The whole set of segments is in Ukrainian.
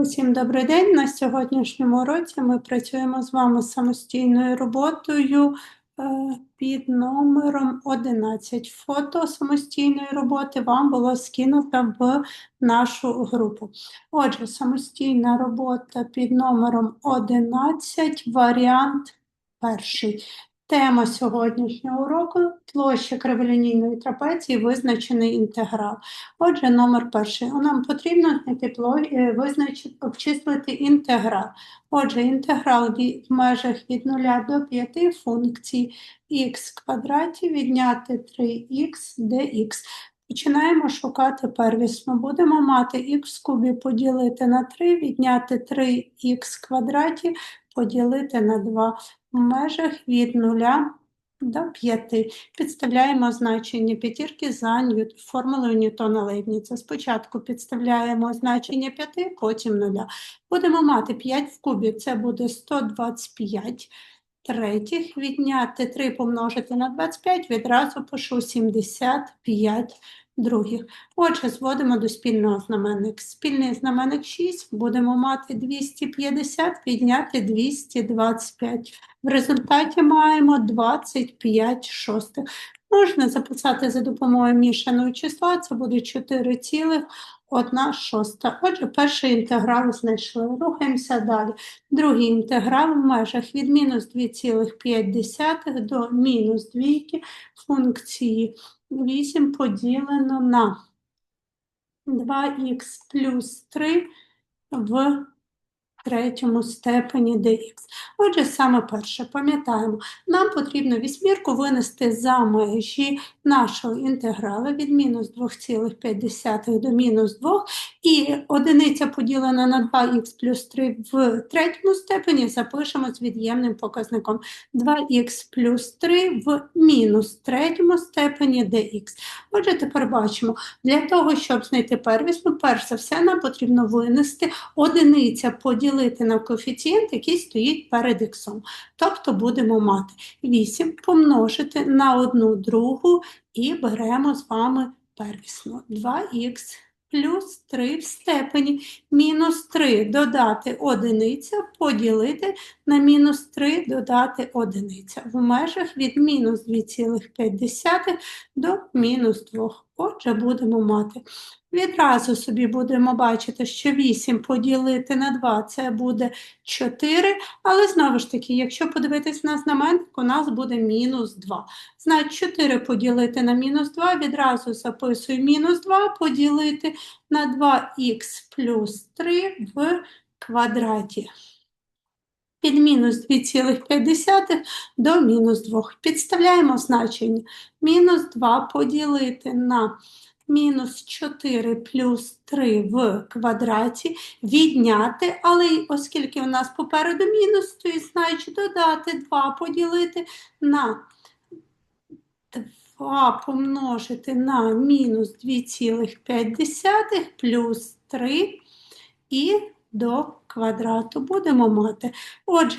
Усім добрий день. На сьогоднішньому уроці ми працюємо з вами самостійною роботою е, під номером 11. Фото самостійної роботи вам було скинуто в нашу групу. Отже, самостійна робота під номером 11, варіант перший. Тема сьогоднішнього уроку площа криволінійної трапеції, визначений інтеграл. Отже, номер перший. Нам потрібно знайти е, визначити, обчислити інтеграл. Отже, інтеграл в межах від 0 до 5 функцій х квадраті відняти 3х dx. Починаємо шукати первісну. Будемо мати х в кубі поділити на 3, відняти 3х квадраті, поділити на 2 в межах від 0 до 5. Підставляємо значення п'ятірки за ньют... формулою Ньютона Лейбніца. Спочатку підставляємо значення 5, потім 0. Будемо мати 5 в кубі, це буде 125 третіх. Відняти 3 помножити на 25, відразу пишу 75 других. Отже, зводимо до спільного знаменника. Спільний знаменник 6, будемо мати 250, відняти 225. В результаті маємо 25 шостих. Можна записати за допомогою мішаного числа, це буде 4,1 шоста. Отже, перший інтеграл знайшли. Рухаємося далі. Другий інтеграл в межах від мінус 2,5 до мінус 2 функції 8 поділено на 2х плюс 3 в третьому степені dx. Отже, саме перше, пам'ятаємо, нам потрібно вісьмірку винести за межі нашого інтегралу від мінус 2,5 до мінус 2, і одиниця поділена на 2х плюс 3 в третьому степені запишемо з від'ємним показником 2х плюс 3 в мінус третьому степені dx. Отже, тепер бачимо, для того, щоб знайти первісну, перш за все, нам потрібно винести одиниця поділити на коефіцієнт, який стоїть перед х. Тобто будемо мати 8 помножити на 1 другу і беремо з вами первісну 2х плюс 3 в степені мінус 3 додати одиниця поділити на мінус 3 додати одиниця в межах від мінус 2,5 до мінус 2. Отже, будемо мати. Відразу собі будемо бачити, що 8 поділити на 2 це буде 4, але знову ж таки, якщо подивитись на знаменник, у нас буде мінус 2. Значить, 4 поділити на мінус 2, відразу записую мінус 2 поділити на 2х плюс 3 в квадраті. Від мінус 2,5 до мінус 2. Підставляємо значення. Мінус 2 поділити на мінус 4 плюс 3 в квадраті, відняти, але оскільки у нас попереду мінус стоїть, значить додати 2 поділити на 2 помножити на мінус 2,5 плюс 3 і до квадрату будемо мати. Отже,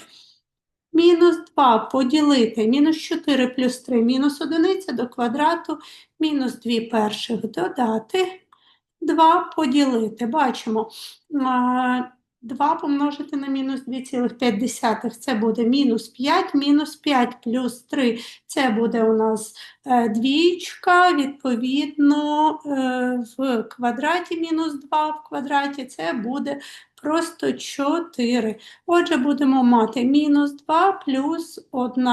мінус 2 поділити, мінус 4 плюс 3, мінус 1 до квадрату, мінус 2 перших додати, 2 поділити. Бачимо, 2 помножити на мінус 2,5, це буде мінус 5, мінус 5 плюс 3, це буде у нас е, двічка, відповідно, е, в квадраті мінус 2 в квадраті, це буде просто 4. Отже, будемо мати мінус 2 плюс 1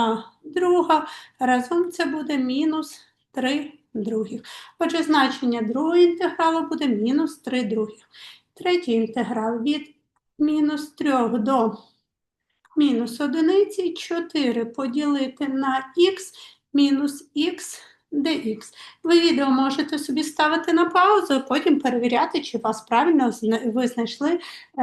друга, разом це буде мінус 3 других. Отже, значення другого інтегралу буде мінус 3 других. Третій інтеграл від мінус 3 до мінус 1, 4 поділити на х мінус х dx. Ви відео можете собі ставити на паузу, і потім перевіряти, чи вас правильно ви знайшли е,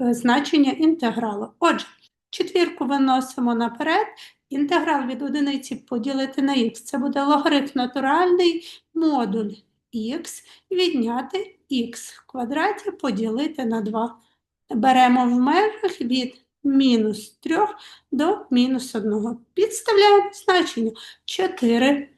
е, значення інтегралу. Отже, четвірку виносимо наперед. Інтеграл від одиниці поділити на х. Це буде логарифм натуральний модуль х відняти х в квадраті поділити на 2. Беремо в межах від мінус 3 до мінус 1. Підставляємо значення 4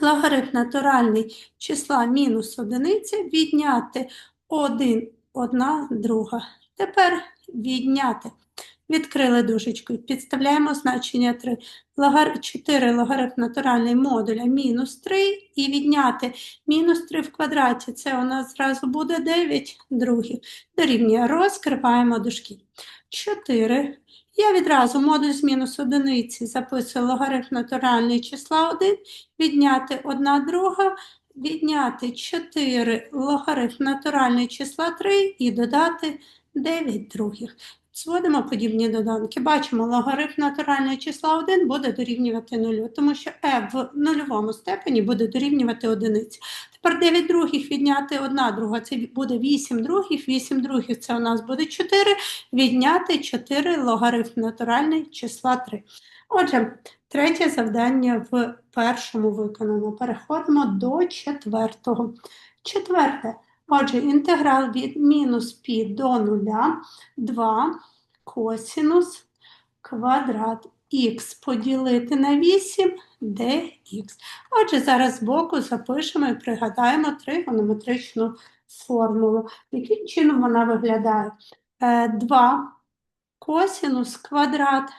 логарифм натуральний числа мінус одиниця відняти 1 одна друга. Тепер відняти. Відкрили дужечку. Підставляємо значення 3. Логар... 4 логарифм натуральний модуля мінус 3 і відняти мінус 3 в квадраті. Це у нас зразу буде 9 других. Дорівнює. Розкриваємо дужки. 4. Я відразу модуль з мінус одиниці записую логарифм натуральний числа 1, відняти 1 друга, відняти 4 логарифм натуральний числа 3 і додати 9 других. Зводимо подібні доданки. Бачимо, логарифм натурального числа 1 буде дорівнювати 0, тому що e в нульовому степені буде дорівнювати одиниці. Тепер 9 других відняти 1 друга, це буде 8 других, 8 других це у нас буде 4, відняти 4 логарифм натуральний числа 3. Отже, третє завдання в першому виконано. Переходимо до четвертого. Четверте. Отже, інтеграл від мінус пі до нуля 2 косінус квадрат х поділити на 8 dx. Отже, зараз збоку запишемо і пригадаємо тригонометричну формулу. Яким чином вона виглядає? 2 косінус квадрат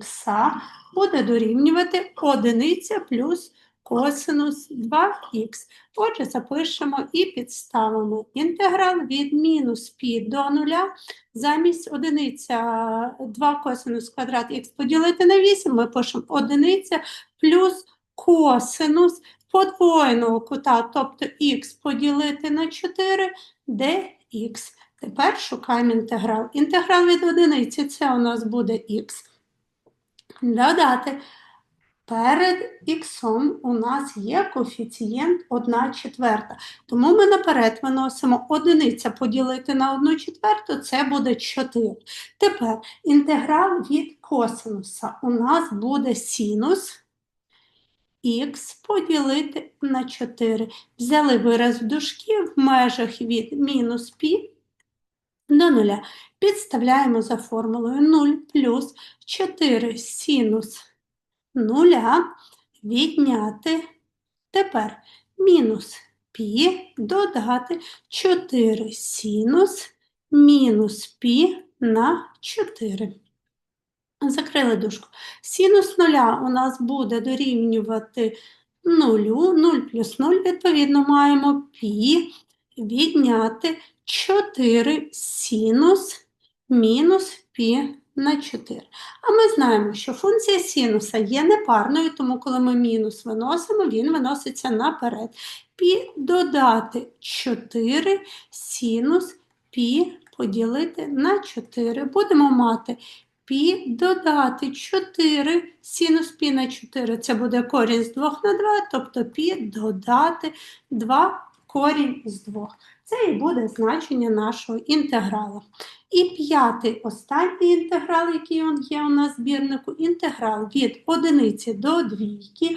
х буде дорівнювати одиниця плюс косинус 2х. Отже, запишемо і підставимо інтеграл від мінус пі до нуля. Замість одиниця 2 косинус квадрат х поділити на 8, ми пишемо одиниця плюс косинус подвоєного кута, тобто х поділити на 4, dx. Тепер шукаємо інтеграл. Інтеграл від одиниці це у нас буде х. Додати Перед х у нас є коефіцієнт 1 четверта. Тому ми наперед виносимо одиниця поділити на 1 четверту, це буде 4. Тепер інтеграл від косинуса у нас буде синус х поділити на 4. Взяли вираз в дужки в межах від мінус пі до 0. Підставляємо за формулою 0 плюс 4 синус нуля відняти тепер мінус пі додати 4 синус мінус пі на 4. Закрили дужку. Синус нуля у нас буде дорівнювати 0, 0 плюс 0, відповідно, маємо пі відняти 4 синус мінус пі на 4. А ми знаємо, що функція синуса є непарною, тому коли ми мінус виносимо, він виноситься наперед. Пі додати 4 синус пі поділити на 4. Будемо мати пі додати 4 синус пі на 4. Це буде корінь з 2 на 2, тобто пі додати 2 корінь з 2. Це і буде значення нашого інтеграла. І п'ятий останній інтеграл, який є у нас в збірнику, інтеграл від одиниці до двійки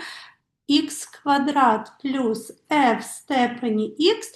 х квадрат плюс f в степені х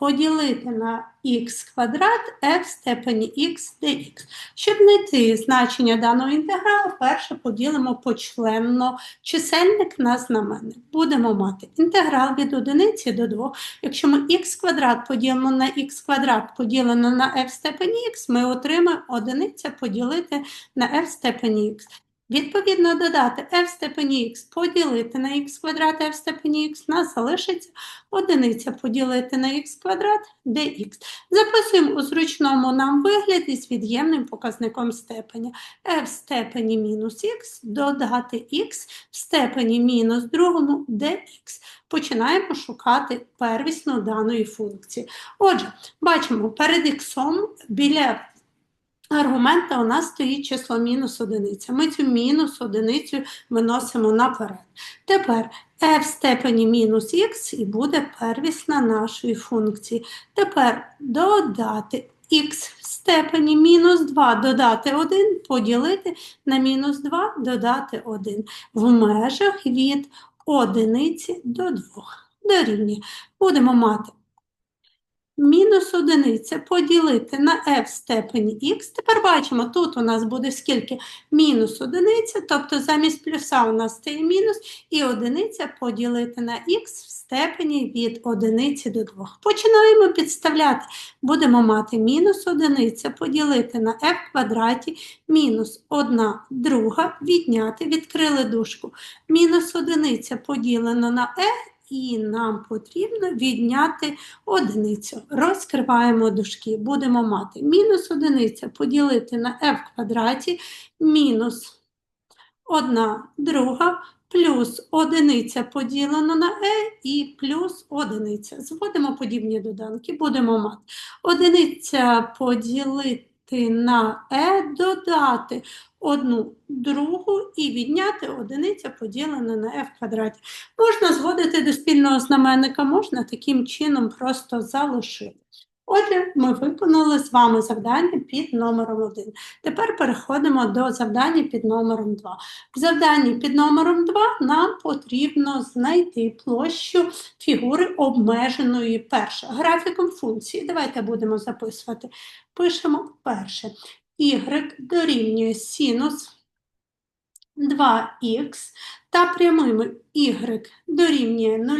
поділити на х квадрат f в степені х dx. Щоб знайти значення даного інтегралу, перше поділимо почленно чисельник на знаменник. Будемо мати інтеграл від одиниці до 2. Якщо ми х квадрат поділимо на х квадрат поділено на f в степені х, ми отримаємо одиниця поділити на f в степені х. Відповідно, додати f в степені х поділити на х квадрат f в степені х, нас залишиться одиниця поділити на х квадрат dx. Записуємо у зручному нам вигляді з від'ємним показником степеня. f в степені мінус х додати х в степені мінус другому dx. Починаємо шукати первісну даної функції. Отже, бачимо, перед х біля аргумента у нас стоїть число мінус одиниця. Ми цю мінус одиницю виносимо наперед. Тепер f в степені мінус х і буде первісна нашої функції. Тепер додати х в степені мінус 2 додати 1, поділити на мінус 2 додати 1 в межах від одиниці до 2. Дорівнює. Будемо мати мінус одиниця поділити на f в степені х. Тепер бачимо, тут у нас буде скільки? Мінус одиниця, тобто замість плюса у нас стає мінус, і одиниця поділити на х в степені від одиниці до 2. Починаємо підставляти. Будемо мати мінус одиниця поділити на f квадраті, мінус 1 друга, відняти, відкрили дужку. Мінус одиниця поділено на e, і нам потрібно відняти одиницю. Розкриваємо дужки. Будемо мати мінус одиниця поділити на f в квадраті, мінус 1 друга, плюс одиниця поділено на e і плюс одиниця. Зводимо подібні доданки, будемо мати. Одиниця поділити на Е додати одну другу і відняти одиниця поділена на f квадраті. Можна зводити до спільного знаменника, можна таким чином просто залишити. Отже, ми виконали з вами завдання під номером 1. Тепер переходимо до завдання під номером 2. В завданні під номером 2 нам потрібно знайти площу фігури обмеженої перше. Графіком функції. Давайте будемо записувати. Пишемо перше. Y дорівнює синус 2х та прямими y дорівнює 0,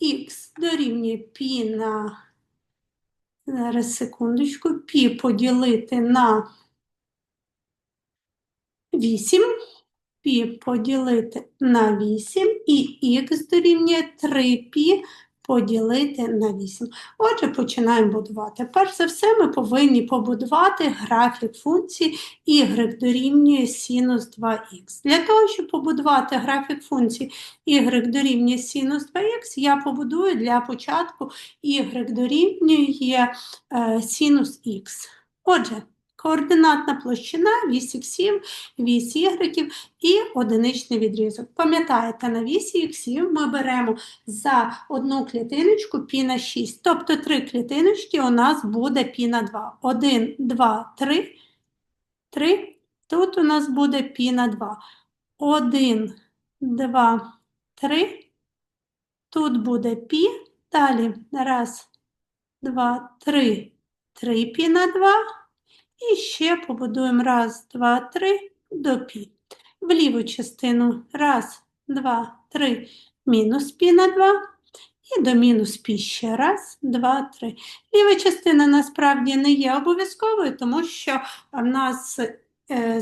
х дорівнює пі на Зараз секундочку, пі поділити на 8, пі поділити на 8 і х дорівнює 3 пі поділити на 8. Отже, починаємо будувати. Перш за все, ми повинні побудувати графік функції y дорівнює синус 2х. Для того, щоб побудувати графік функції y дорівнює синус 2х, я побудую для початку y дорівнює е, синус х. Отже, координатна площина, вісь іксів, вісь ігреків і одиничний відрізок. Пам'ятаєте, на вісі іксів ми беремо за одну клітиночку пі на 6, тобто три клітиночки у нас буде пі на 2. 1, 2, 3, 3. Тут у нас буде пі на 2. 1, 2, 3. Тут буде пі. Далі. Раз, два, три. Три пі на 2. І ще побудуємо раз, два, три до пі. В ліву частину раз, два, три, мінус пі на 2. І до мінус пі ще раз, два, три. Ліва частина насправді не є обов'язковою, тому що в нас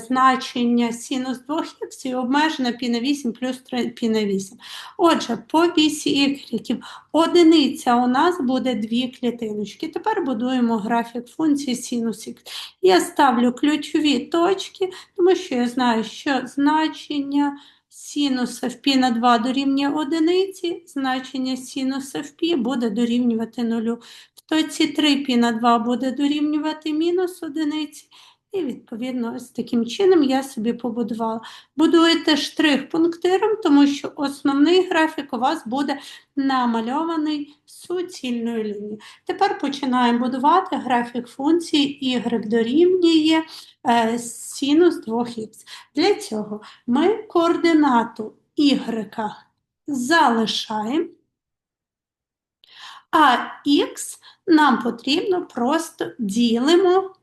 значення синус 2х обмежено пі на 8 плюс 3 пі на 8. Отже, по вісі ікриків одиниця у нас буде дві клітиночки. Тепер будуємо графік функції синус х. Я ставлю ключові точки, тому що я знаю, що значення синуса в пі на 2 дорівнює одиниці, значення синуса в пі буде дорівнювати нулю. В точці 3 пі на 2 буде дорівнювати мінус одиниці. І, відповідно, ось таким чином я собі побудувала. Будуєте штрих пунктиром, тому що основний графік у вас буде намальований суцільною лінією. Тепер починаємо будувати графік функції y дорівнює е, синус 2х. Для цього ми координату y залишаємо, а х нам потрібно просто ділимо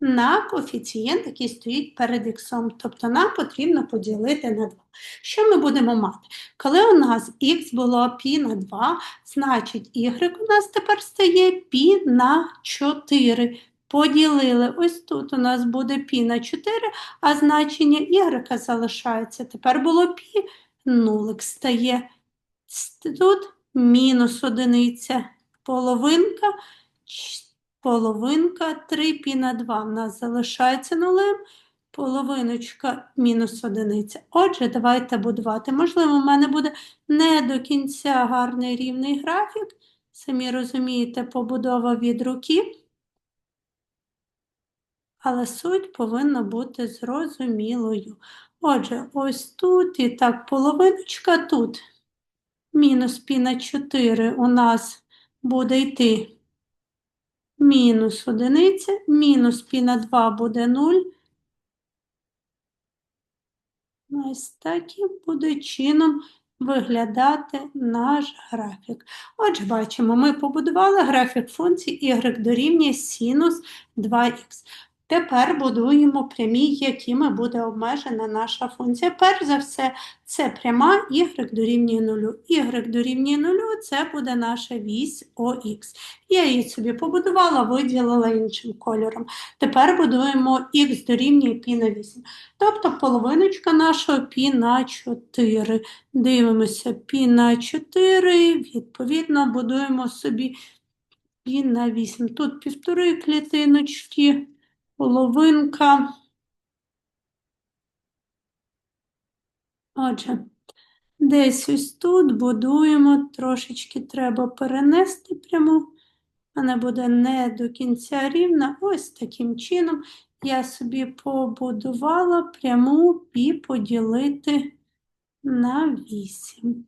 на коефіцієнт, який стоїть перед х, тобто нам потрібно поділити на 2. Що ми будемо мати? Коли у нас х було пі на 2, значить y у нас тепер стає пі на 4. Поділили, ось тут у нас буде пі на 4, а значення y залишається. Тепер було пі, нулик стає. Тут мінус одиниця, половинка половинка 3 пі на 2 в нас залишається нулем, половиночка мінус одиниця. Отже, давайте будувати. Можливо, в мене буде не до кінця гарний рівний графік. Самі розумієте, побудова від руки. Але суть повинна бути зрозумілою. Отже, ось тут і так половиночка тут. Мінус пі на 4 у нас буде йти мінус одиниця, мінус пі на 2 буде 0. Ось таким буде чином виглядати наш графік. Отже, бачимо, ми побудували графік функції y дорівнює синус 2х. Тепер будуємо прямі, якими буде обмежена наша функція. Перш за все, це пряма y дорівнює 0. y дорівнює 0 це буде наша вісь ОХ. Я її собі побудувала, виділила іншим кольором. Тепер будуємо х дорівнює π на 8. Тобто половиночка нашого π на 4. Дивимося π на 4, відповідно, будуємо собі π на 8. Тут півтори клітиночки половинка. Отже, десь ось тут будуємо, трошечки треба перенести пряму, вона буде не до кінця рівна. Ось таким чином я собі побудувала пряму пі поділити на 8.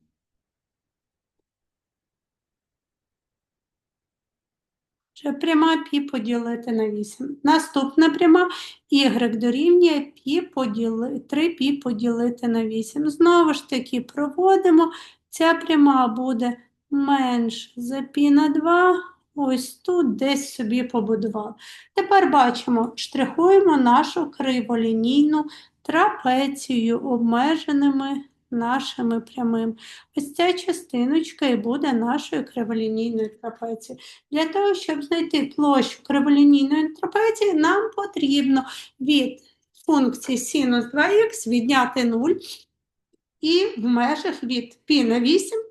Ще пряма пі поділити на 8. Наступна пряма y дорівнює пі поділи, 3 пі поділити на 8. Знову ж таки проводимо. Ця пряма буде менш за пі на 2. Ось тут десь собі побудував. Тепер бачимо, штрихуємо нашу криволінійну трапецію обмеженими нашими прямими. Ось ця частиночка і буде нашою криволінійною трапецією. Для того, щоб знайти площу криволінійної трапеції, нам потрібно від функції синус 2х відняти 0 і в межах від π на 8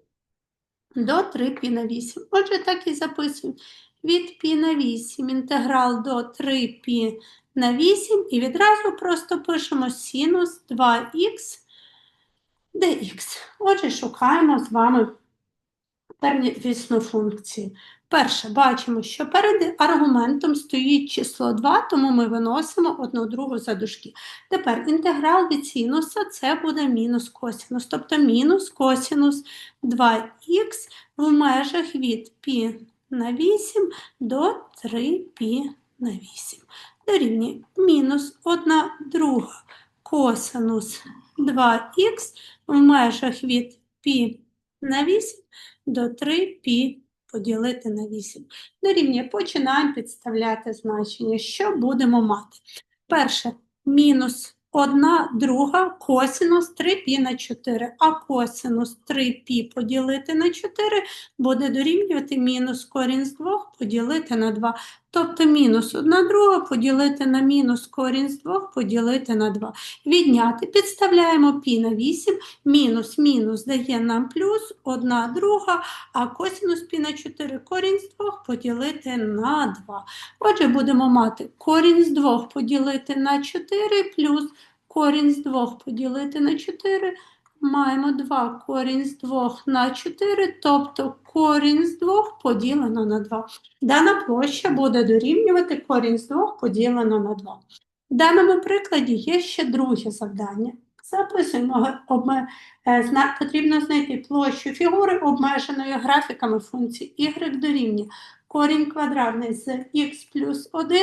до 3 π на 8. Отже, так і записуємо. Від π на 8 інтеграл до 3 π на 8 і відразу просто пишемо синус 2х dx. Отже, шукаємо з вами первісну функцію. Перше, бачимо, що перед аргументом стоїть число 2, тому ми виносимо одну другу за дужки. Тепер інтеграл від синуса це буде мінус косинус, тобто мінус косинус 2х в межах від π на 8 до 3π на 8. Дорівнює мінус 1 друга косинус 2х в межах від π на 8 до 3π поділити на 8. Дорівнює починаємо підставляти значення. Що будемо мати? Перше, мінус Одна друга косинус 3 пі на 4, а косинус 3 пі поділити на 4 буде дорівнювати мінус корінь з 2 поділити на 2. Тобто мінус 1 друга поділити на мінус корінь з 2 поділити на 2. Відняти підставляємо пі на 8, мінус мінус дає нам плюс 1 друга, а косинус пі на 4 корінь з 2 поділити на 2. Отже, будемо мати корінь з 2 поділити на 4 плюс корінь з 2 поділити на 4. Маємо 2 корінь з 2 на 4, тобто корінь з 2 поділено на 2. Дана площа буде дорівнювати корінь з 2 поділено на 2. В даному прикладі є ще друге завдання. Записуємо, обме... Зна... потрібно знайти площу фігури, обмеженої графіками функції y дорівнює корінь квадратний з х плюс 1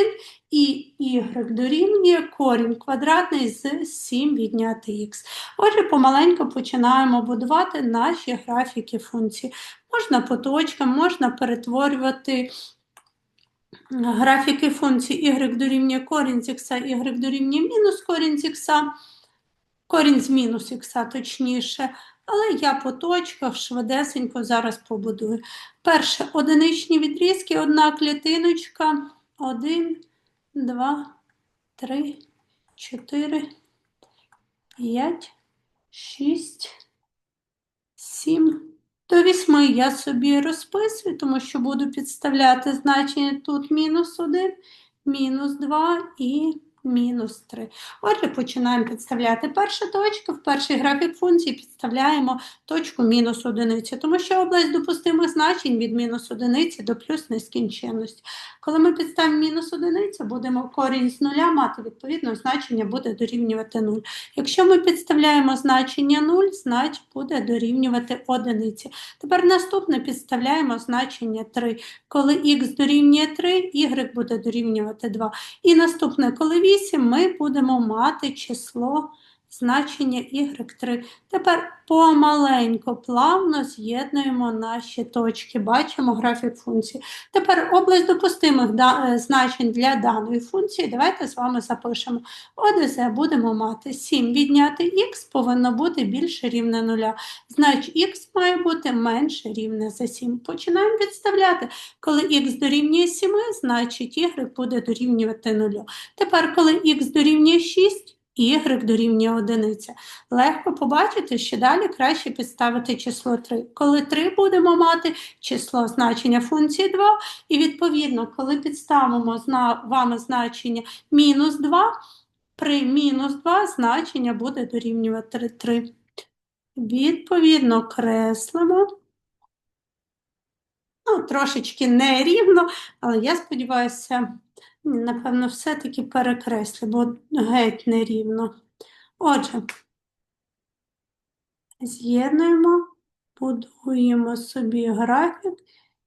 і y дорівнює корінь квадратний з 7 відняти х. Отже, помаленьку починаємо будувати наші графіки функцій. Можна по точкам, можна перетворювати графіки функцій y дорівнює корінь з х, y дорівнює мінус корінь з х, корінь з мінус х, точніше. Але я по точках швидесенько зараз побудую. Перше, одиничні відрізки, одна клітиночка, один, два, три, чотири, п'ять, шість, сім. До вісьми я собі розписую, тому що буду підставляти значення тут мінус один, мінус два і мінус 3. Отже, починаємо підставляти першу точку. В перший графік функції підставляємо точку мінус одиниці, тому що область допустимих значень від мінус одиниці до плюс нескінченності. Коли ми підставимо мінус одиницю, будемо корінь з нуля мати, відповідно, значення буде дорівнювати 0. Якщо ми підставляємо значення 0, значить буде дорівнювати одиниці. Тепер наступне підставляємо значення 3. Коли х дорівнює 3, y буде дорівнювати 2. І наступне, коли 8, ми будемо мати число значення y3. Тепер помаленько, плавно з'єднуємо наші точки. Бачимо графік функції. Тепер область допустимих е, значень для даної функції. Давайте з вами запишемо. ОДЗ будемо мати 7 відняти х повинно бути більше рівне нуля. Значить, х має бути менше рівне за 7. Починаємо відставляти. Коли х дорівнює 7, значить y буде дорівнювати 0. Тепер, коли х дорівнює 6, y дорівнює 1. Легко побачити, що далі краще підставити число 3. Коли 3 будемо мати число значення функції 2, і відповідно, коли підставимо вами значення мінус 2, при мінус 2 значення буде дорівнювати 3. Відповідно, креслимо. Ну, трошечки нерівно, але я сподіваюся, напевно, все-таки перекреслю, бо геть нерівно. Отже, з'єднуємо, будуємо собі графік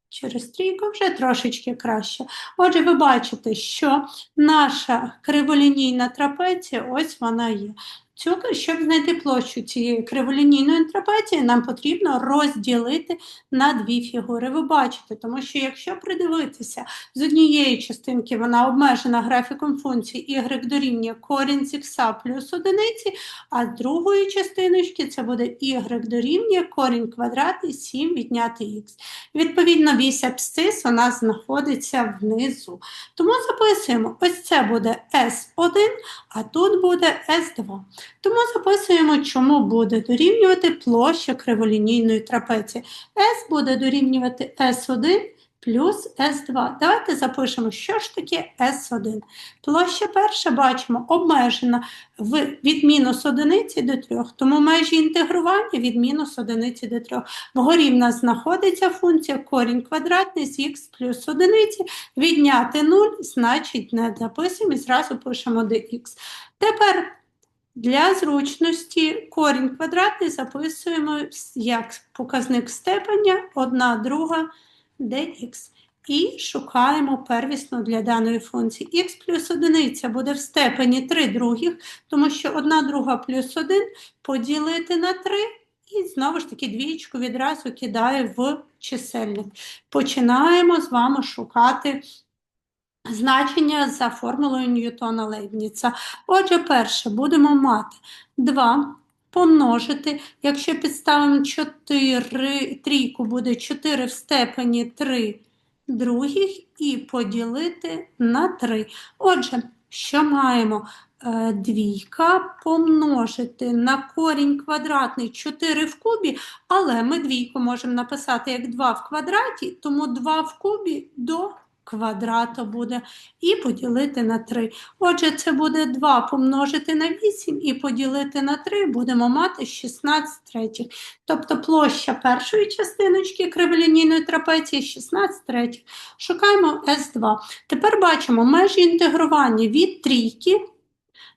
через трійку, вже трошечки краще. Отже, ви бачите, що наша криволінійна трапеція, ось вона є. Цю, щоб знайти площу цієї криволінійної трапеції, нам потрібно розділити на дві фігури. Ви бачите, тому що якщо придивитися, з однієї частинки вона обмежена графіком функції y дорівнює корінь з х плюс одиниці, а з другої частиночки це буде y дорівнює корінь квадратний 7 відняти х. Відповідно, вісь абсцис у нас знаходиться внизу. Тому записуємо, ось це буде S1, а тут буде S2. Тому записуємо, чому буде дорівнювати площа криволінійної трапеції. S буде дорівнювати S1 плюс S2. Давайте запишемо, що ж таке S1. Площа перша, бачимо, обмежена від мінус одиниці до 3, тому межі інтегрування від мінус одиниці до 3. Вгорі в нас знаходиться функція корінь квадратний з х плюс одиниці, відняти 0, значить не записуємо і зразу пишемо dx. Тепер для зручності корінь квадратний записуємо як показник степеня 1 друга dx. І шукаємо первісну для даної функції. х плюс 1 буде в степені 3 других, тому що 1 друга плюс 1 поділити на 3, і знову ж таки двічку відразу кидаю в чисельник. Починаємо з вами шукати значення за формулою Ньютона Лейбніца. Отже, перше, будемо мати 2 помножити, якщо підставимо 4, трійку буде 4 в степені 3 других і поділити на 3. Отже, що маємо? Е, Двійка помножити на корінь квадратний 4 в кубі, але ми двійку можемо написати як 2 в квадраті, тому 2 в кубі до квадрату буде і поділити на 3. Отже, це буде 2 помножити на 8 і поділити на 3 будемо мати 16 третіх. Тобто площа першої частиночки криволінійної трапеції 16 третіх. Шукаємо S2. Тепер бачимо межі інтегрування від трійки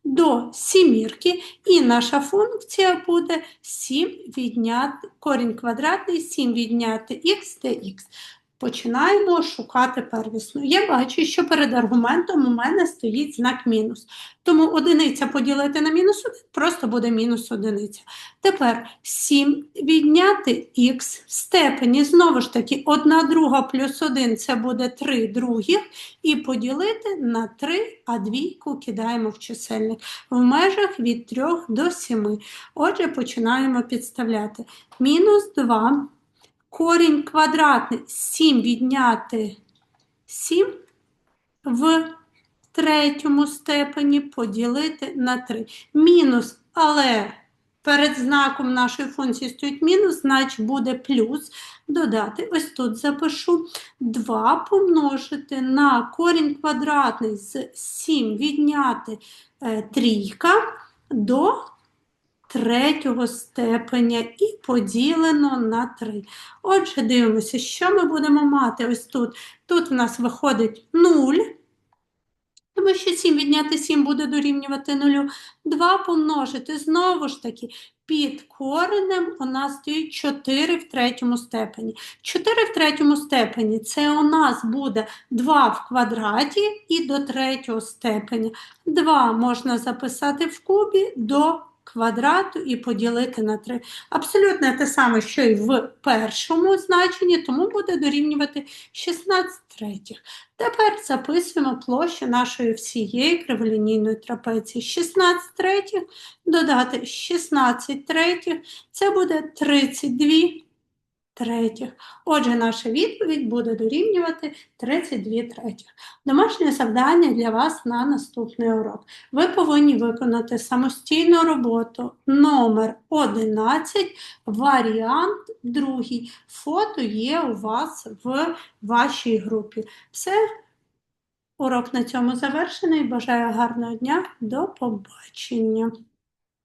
до сімірки, і наша функція буде 7 відняти корінь квадратний, 7 відняти х dx. Починаємо шукати первісну. Я бачу, що перед аргументом у мене стоїть знак мінус. Тому одиниця поділити на мінус 1 просто буде мінус одиниця. Тепер 7 відняти х в степені, знову ж таки, 1 друга плюс 1 це буде 3 других, і поділити на 3, а двійку кидаємо в чисельник в межах від 3 до 7. Отже, починаємо підставляти. Мінус 2 корінь квадратний 7 відняти 7 в третьому степені поділити на 3. Мінус, але перед знаком нашої функції стоїть мінус, значить буде плюс. Додати, ось тут запишу 2 помножити на корінь квадратний з 7 відняти е, трійка до третього степеня і поділено на 3. Отже, дивимося, що ми будемо мати ось тут. Тут в нас виходить 0, тому що 7 відняти 7 буде дорівнювати 0. 2 помножити, знову ж таки, під коренем у нас стоїть 4 в третьому степені. 4 в третьому степені це у нас буде 2 в квадраті і до третього степеня. 2 можна записати в кубі до квадрату і поділити на 3. Абсолютно те саме, що і в першому значенні, тому буде дорівнювати 16 третіх. Тепер записуємо площу нашої всієї криволінійної трапеції. 16 третіх додати 16 третіх, це буде 32 третіх. Отже, наша відповідь буде дорівнювати 32 третіх. Домашнє завдання для вас на наступний урок. Ви повинні виконати самостійну роботу номер 11, варіант другий. Фото є у вас в вашій групі. Все, урок на цьому завершений. Бажаю гарного дня. До побачення.